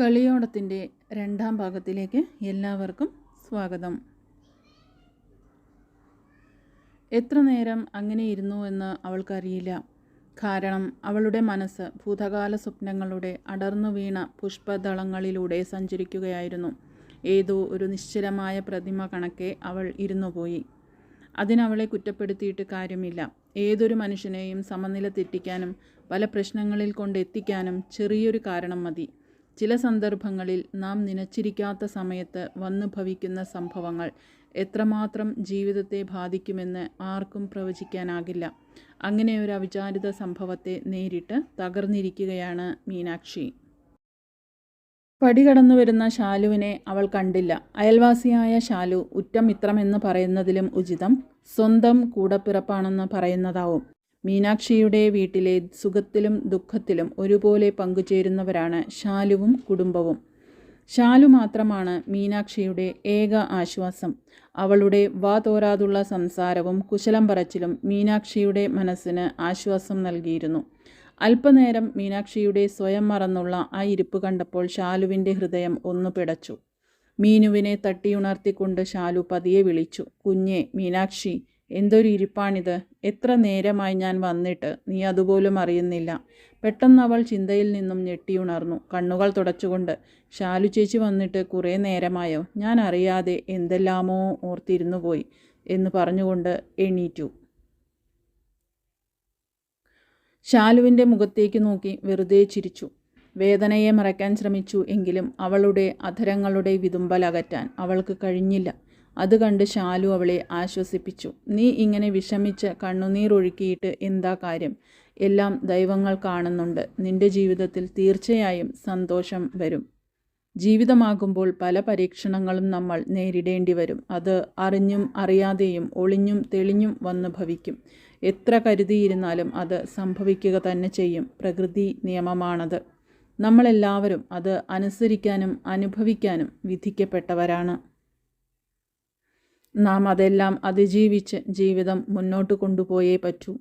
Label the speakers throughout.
Speaker 1: കളിയോടത്തിന്റെ രണ്ടാം ഭാഗത്തിലേക്ക് എല്ലാവർക്കും സ്വാഗതം. എത്ര നേരം അങ്ങനെ ഇരുന്നു എന്ന് അവൾക്കറിയില്ല. കാരണം അവളുടെ മനസ്സ് ഭൂതകാല സ്വപ്നങ്ങളുടെ അടർന്നു വീണ പുഷ്പദളങ്ങളിലൂടെ സഞ്ചരിക്കുകയായിരുന്നു. ഏതോ ഒരു നിശ്ചലമായ പ്രതിമ കണക്കെ അവൾ ഇരുന്നുപോയി അതിനവളെ കുറ്റപ്പെടുത്തിയിട്ട് കാര്യമില്ല. ഏതൊരു മനുഷ്യനെയും സമനില തെറ്റിക്കാനും പല പ്രശ്നങ്ങളിൽ കൊണ്ടെത്തിക്കാനും ചെറിയൊരു കാരണം മതി. ചില സന്ദർഭങ്ങളിൽ നാം നനച്ചിരിക്കാത്ത സമയത്ത് വന്നു ഭവിക്കുന്ന സംഭവങ്ങൾ എത്രമാത്രം ജീവിതത്തെ ബാധിക്കുമെന്ന് ആർക്കും പ്രവചിക്കാനാകില്ല. അങ്ങനെ ഒരു അവിചാരിത സംഭവത്തെ നേരിട്ട് തകർന്നിരിക്കുകയാണ് മീനാക്ഷി. പടി കടന്നു വരുന്ന ശാലുവിനെ അവൾ കണ്ടില്ല. അയൽവാസിയായ ശാലു ഉറ്റമിത്രമെന്ന് പറയുന്നതിലും ഉചിതം. സ്വന്തം കൂടപ്പിറപ്പാണെന്ന് പറയുന്നതാവും. മീനാക്ഷിയുടെ വീട്ടിലെ സുഖത്തിലും ദുഃഖത്തിലും ഒരുപോലെ പങ്കുചേരുന്നവരാണ് ശാലുവും കുടുംബവും. ശാലു മാത്രമാണ് മീനാക്ഷിയുടെ ഏക ആശ്വാസം. അവളുടെ വാ തോരാതുള്ള സംസാരവും കുശലം പറച്ചിലും മീനാക്ഷിയുടെ മനസ്സിന് ആശ്വാസം നൽകിയിരുന്നു. അല്പനേരം മീനാക്ഷിയുടെ സ്വയം മറന്നുള്ള ആ ഇരിപ്പ് കണ്ടപ്പോൾ ശാലുവിന്റെ ഹൃദയം ഒന്നു പിടച്ചു. മീനുവിനെ തട്ടിയുണർത്തിക്കൊണ്ട് ശാലു പതിയെ വിളിച്ചു കുഞ്ഞെ മീനാക്ഷി എന്തൊരു ഇരിപ്പാണിത്? എത്ര നേരമായി ഞാൻ വന്നിട്ട് നീ അതുപോലും അറിയുന്നില്ല. പെട്ടെന്ന് അവൾ ചിന്തയിൽ നിന്നും ഞെട്ടിയുണർന്നു കണ്ണുകൾ തുടച്ചുകൊണ്ട് ശാലു ചേച്ചി വന്നിട്ട് കുറേ നേരമായോ? ഞാൻ അറിയാതെ എന്തെല്ലാമോ ഓർത്തിരുന്നു പോയി എന്ന് പറഞ്ഞുകൊണ്ട് എണീറ്റു. ശാലുവിന്റെ മുഖത്തേക്ക് നോക്കി വെറുതെ ചിരിച്ചു. വേദനയെ മറയ്ക്കാൻ ശ്രമിച്ചു എങ്കിലും അവളുടെ അധരങ്ങളുടെ വിതുമ്പലകറ്റാൻ അവൾക്ക് കഴിഞ്ഞില്ല. അത് കണ്ട് ശാലു അവളെ ആശ്വസിപ്പിച്ചു. നീ ഇങ്ങനെ വിഷമിച്ച് കണ്ണുനീർ ഒഴുക്കിയിട്ട് എന്താ കാര്യം? എല്ലാം ദൈവങ്ങൾ കാണുന്നുണ്ട്. നിന്റെ ജീവിതത്തിൽ തീർച്ചയായും സന്തോഷം വരും. ജീവിതമാകുമ്പോൾ പല പരീക്ഷണങ്ങളും നമ്മൾ നേരിടേണ്ടി വരും. അത് അറിഞ്ഞും അറിയാതെയും ഒളിഞ്ഞും തെളിഞ്ഞും വന്ന് ഭവിക്കും. എത്ര കരുതിയിരുന്നാലും അത് സംഭവിക്കുക തന്നെ ചെയ്യും. പ്രകൃതി നിയമമാണത്. നമ്മളെല്ലാവരും അത് അനുസരിക്കാനും അനുഭവിക്കാനും വിധിക്കപ്പെട്ടവരാണ്. നാം അതെല്ലാം അതിജീവിച്ച് ജീവിതം മുന്നോട്ട് കൊണ്ടുപോയേ പറ്റൂ.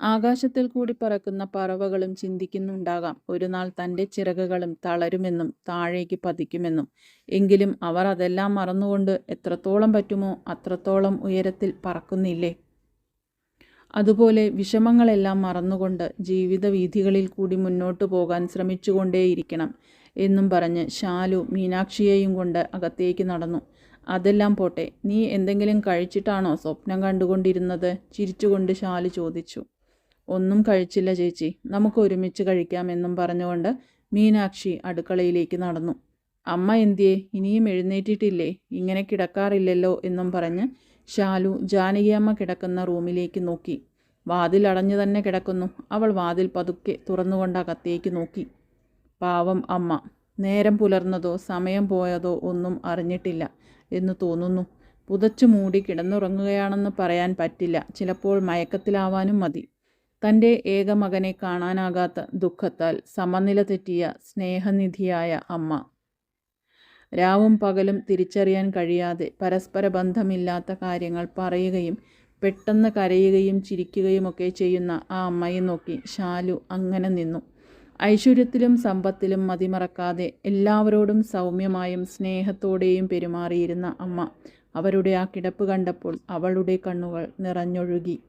Speaker 1: ആകാശത്തിൽ കൂടി പറക്കുന്ന പറവകളും ചിന്തിക്കുന്നുണ്ടാകാം. ഒരു നാൾ തന്റെ ചിറകുകളും തളരുമെന്നും താഴേക്ക് പതിക്കുമെന്നും. എങ്കിലും അവർ അതെല്ലാം മറന്നുകൊണ്ട് എത്രത്തോളം പറ്റുമോ അത്രത്തോളം ഉയരത്തിൽ പറക്കുന്നില്ലേ? അതുപോലെ വിഷമങ്ങളെല്ലാം മറന്നുകൊണ്ട് ജീവിത വീഥികളിൽ കൂടി മുന്നോട്ട് പോകാൻ ശ്രമിച്ചുകൊണ്ടേയിരിക്കണം എന്നും പറഞ്ഞ് ശാലു മീനാക്ഷിയെയും കൊണ്ട് അകത്തേക്ക് നടന്നു. അതെല്ലാം പോട്ടെ നീ എന്തെങ്കിലും കഴിച്ചിട്ടാണോ സ്വപ്നം കണ്ടുകൊണ്ടിരുന്നത്? ചിരിച്ചുകൊണ്ട് ശാലു ചോദിച്ചു. ഒന്നും കഴിച്ചില്ല ചേച്ചി. നമുക്ക് ഒരുമിച്ച് കഴിക്കാമെന്നും പറഞ്ഞുകൊണ്ട് മീനാക്ഷി അടുക്കളയിലേക്ക് നടന്നു. അമ്മ എന്തിയെ? ഇനിയും എഴുന്നേറ്റിട്ടില്ലേ? ഇങ്ങനെ കിടക്കാറില്ലല്ലോ എന്നും പറഞ്ഞ് ശാലു ജാനകിയമ്മ കിടക്കുന്ന റൂമിലേക്ക് നോക്കി. വാതിൽ അടഞ്ഞു തന്നെ കിടക്കുന്നു. അവൾ വാതിൽ പതുക്കെ തുറന്നുകൊണ്ട് അകത്തേക്ക് നോക്കി. പാവം അമ്മ. നേരം പുലർന്നതോ സമയം പോയതോ ഒന്നും അറിഞ്ഞിട്ടില്ല. എന്ന് തോന്നുന്നു. പുതച്ചു മൂടി കിടന്നുറങ്ങുകയാണെന്ന് പറയാൻ പറ്റില്ല. ചിലപ്പോൾ മയക്കത്തിലാവാനും മതി. തന്റെ ഏക മകനെ കാണാനാകാത്ത ദുഃഖത്താൽ സമനില തെറ്റിയ സ്നേഹനിധിയായ അമ്മ. രാവും പകലും തിരിച്ചറിയാൻ കഴിയാതെ പരസ്പര ബന്ധമില്ലാത്ത കാര്യങ്ങൾ പറയുകയും പെട്ടെന്ന് കരയുകയും ചിരിക്കുകയുമൊക്കെ ചെയ്യുന്ന ആ അമ്മയെ നോക്കി ശാലു അങ്ങനെ നിന്നു. ഐശ്വര്യത്തിലും സമ്പത്തിലും മതിമറക്കാതെ എല്ലാവരോടും സൗമ്യമായും സ്നേഹത്തോടെയും പെരുമാറിയിരുന്ന അമ്മ അവരുടെ ആ കിടപ്പ് കണ്ടപ്പോൾ അവളുടെ കണ്ണുകൾ നിറഞ്ഞൊഴുകി.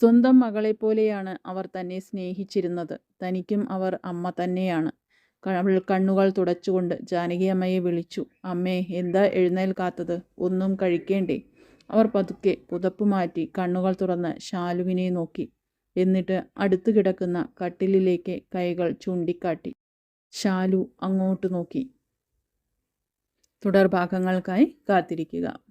Speaker 1: സ്വന്തം മകളെപ്പോലെയാണ് അവർ തന്നെ സ്നേഹിച്ചിരുന്നത്. തനിക്കും അവർ അമ്മ തന്നെയാണ്. അവൾ കണ്ണുകൾ തുടച്ചുകൊണ്ട് ജാനകി അമ്മയെ വിളിച്ചു. അമ്മേ എന്താ എഴുന്നേൽക്കാത്തത്? ഒന്നും കഴിക്കേണ്ടേ? അവർ പതുക്കെ പുതപ്പ് മാറ്റി കണ്ണുകൾ തുറന്ന് ശാലുവിനെ നോക്കി. എന്നിട്ട് അടുത്തു കിടക്കുന്ന കട്ടിലിലേക്ക് കൈകൾ ചൂണ്ടിക്കാട്ടി. ശാലു അങ്ങോട്ട് നോക്കി. തുടർഭാഗങ്ങൾക്കായി കാത്തിരിക്കുക.